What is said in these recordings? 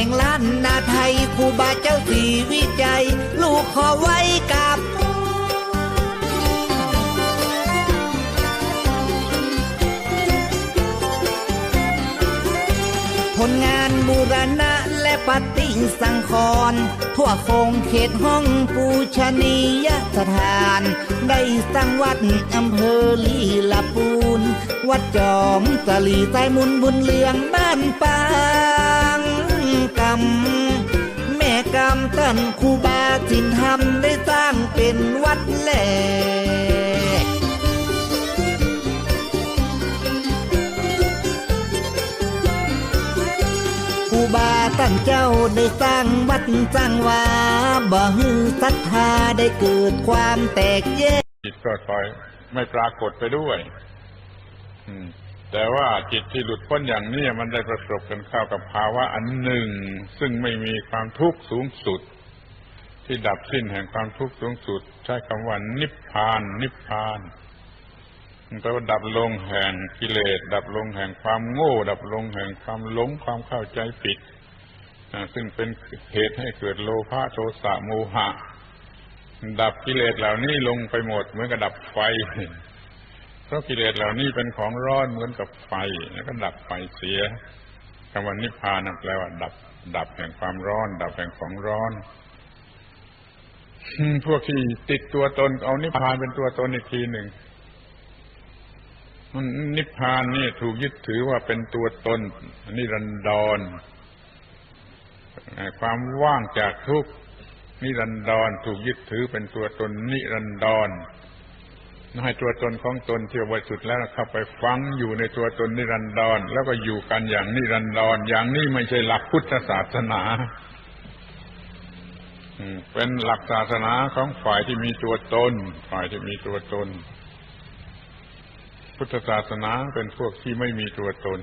แห่งล้านนาไทยครูบาเจ้าสีวิจัย ลูกขอไว้กับผลงานบูรณะและปฏิสังขรณ์ทั่วคงเขตห้องปูชนียสถาน ได้สร้างวัดอำเภอลีลาปูน วัดจอมตะลีใต้มุนบุญเลืองบ้านปางำแม่กำต้นครูบาจินทำได้สร้างเป็นวัดแหลกครูบาตั้งเจ้าได้สร้างวัดสร้างวาบ่ฮือศรัทธาได้เกิดความแตกแยกจิตก็คอยไม่ปรากฏไปด้วย อืม แต่ว่าจิตที่หลุดพ้นอย่างนี้มันได้ประสบกันเข้ากับภาวะอันหนึ่ง ซึ่งไม่มีความทุกข์สูงสุด ที่ดับสิ้นแห่งความทุกข์สูงสุด ใช้คำว่านิพพาน นิพพานมันแปลว่าดับลงแห่งกิเลส ดับลงแห่งความโง่ ดับลงแห่งความหลงความเข้าใจผิดซึ่งเป็นเหตุให้เกิดโลภะโทสะโมหะ ดับกิเลสเหล่านี้ลงไปหมดเหมือนกับดับไฟ เพราะกิเลสเหล่านี้เป็นของร้อนเหมือนกับไฟ แล้วก็ดับไฟเสียคำว่านิพพานแปลว่า ดับ ดับแห่งความร้อน ดับแห่งของร้อนพวกที่ติดตัวตนเอานิพพานเป็นตัวตนอีกทีหนึ่งนิพพานนี่ถูกยึดถือว่าเป็นตัวตนนิรันดรความว่างจากทุกนิรันดรถูกยึดถือเป็นตัวตนนิรันดร ให้ตัวตนของตนเที่บริสุทธิ์แล้วเข้าไปฟังอยู่ในตัวตนนิรันดร แล้วก็อยู่กันอย่างนิรันดร อย่างนี้ไม่ใช่หลักพุทธศาสนาเป็นหลักศาสนาของฝ่ายที่มีตัวตน ฝ่ายที่มีตัวตน พุทธศาสนาเป็นพวกที่ไม่มีตัวตน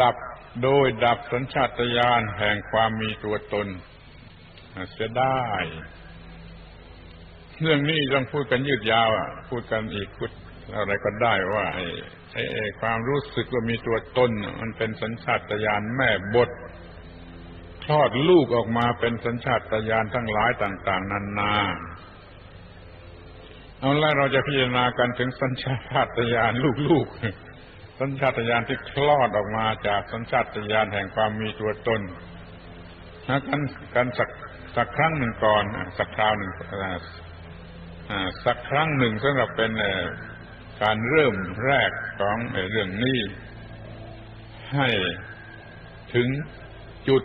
ดับโดยดับสัญชาตญาณแห่งความมีตัวตนเสียได้ เรื่องนี้ต้องพูดกันยืดยาวอะ พูดกันอีกพูดอะไรก็ได้ว่าไอ้ไอ้ความรู้สึกว่ามีตัวตนมันเป็นสัญชาตญาณแม่บทคลอดลูกออกมาเป็นสัญชาตญาณทั้งหลายต่าง ๆ นานาเอาละเราจะพิจารณากันถึงสัญชาตญาณลูกๆ สัญชาตญาณที่คลอดออกมาจากสัญชาตญาณแห่งความมีตัวตนนะกันกันสักสักครั้งหนึ่งก่อนสักคราวหนึ่ง สักครั้งหนึ่งสำหรับเป็นการเริ่มแรกของเรื่องนี้ ให้ถึงจุด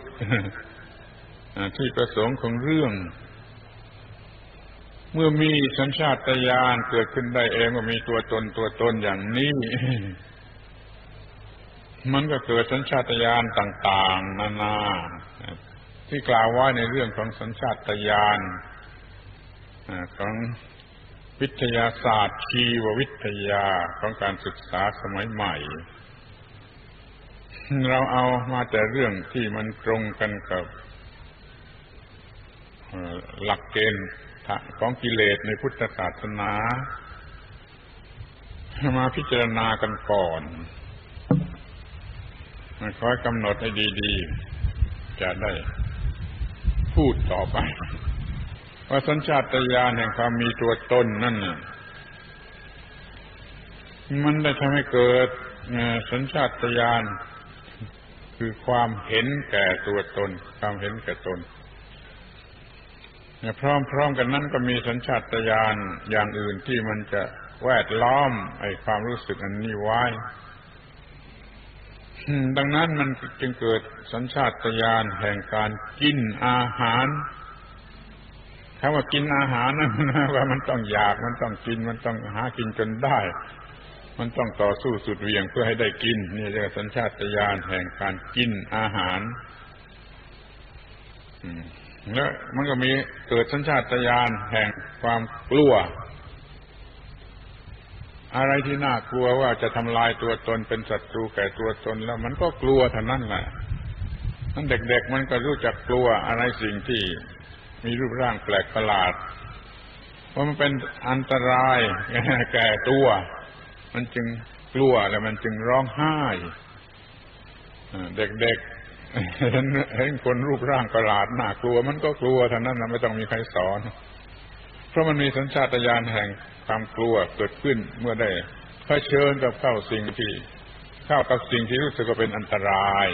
ที่ประสงค์ของเรื่อง เมื่อมีสัญชาตญาณเกิดขึ้นได้เองว่ามีตัวตนตัวตนอย่างนี้ มันก็เกิดสัญชาตญาณต่าง ๆ นานาที่กล่าวไว้ในเรื่องของสัญชาตญาณของ วิทยาศาสตร์ชีววิทยาของการศึกษาสมัยใหม่ เราเอามาแต่เรื่องที่มันตรงกันกับหลักเกณฑ์ของกิเลสในพุทธศาสนา มาพิจารณากันก่อนคอยกำหนดให้ดี ๆ จะได้พูดต่อไป ว่าสัญชาตญาณแห่งความมีตัวตนนั่นมันได้ทำให้เกิดสัญชาตญาณคือความเห็นแก่ตัวตน ความเห็นแก่ตนพร้อมๆกันนั้นก็มีสัญชาตญาณอย่างอื่นที่มันจะแวดล้อมไอ้ความรู้สึกอันนี้ไว้ ดังนั้นมันจึงเกิดสัญชาตญาณแห่งการกินอาหาร คำว่ากินอาหารนะนว่ามันต้องอยากมันต้องกิน มันต้องหากินจนได้ มันต้องต่อสู้สุดเวียงเพื่อให้ได้กิน นี่เรียกสัญชาตญาณแห่งการกินอาหารแล้วมันก็มีเกิดสัญชาตญาณแห่งความกลัว อะไรที่น่ากลัวว่าจะทำลายตัวตนเป็นศัตรูแก่ตัวตนแล้วมันก็กลัวเท่านั้นแหละนั้นเด็กๆมันก็รู้จักกลัวอะไรสิ่งที่ มีรูปร่างแปลกประหลาด เพราะมันเป็นอันตรายแก่ตัว มันจึงกลัวแล้วมันจึงร้องไห้เด็กๆเห็นเห็นคนรูปร่างประหลาดน่ากลัว มันก็กลัวเท่านั้นนะไม่ต้องมีใครสอน เพราะมันมีสัญชาตญาณแห่งความกลัวเกิดขึ้นเมื่อได้เผชิญกับเข้าสิ่งที่เข้ากับสิ่งที่รู้สึกว่าเป็นอันตราย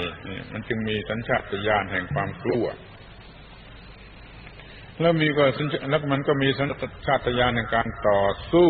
มันจึงมีสัญชาตญาณแห่งความกลัว แล้วมีก็สัญชาแล้วมันก็มีสัญชาตญาณในการต่อสู้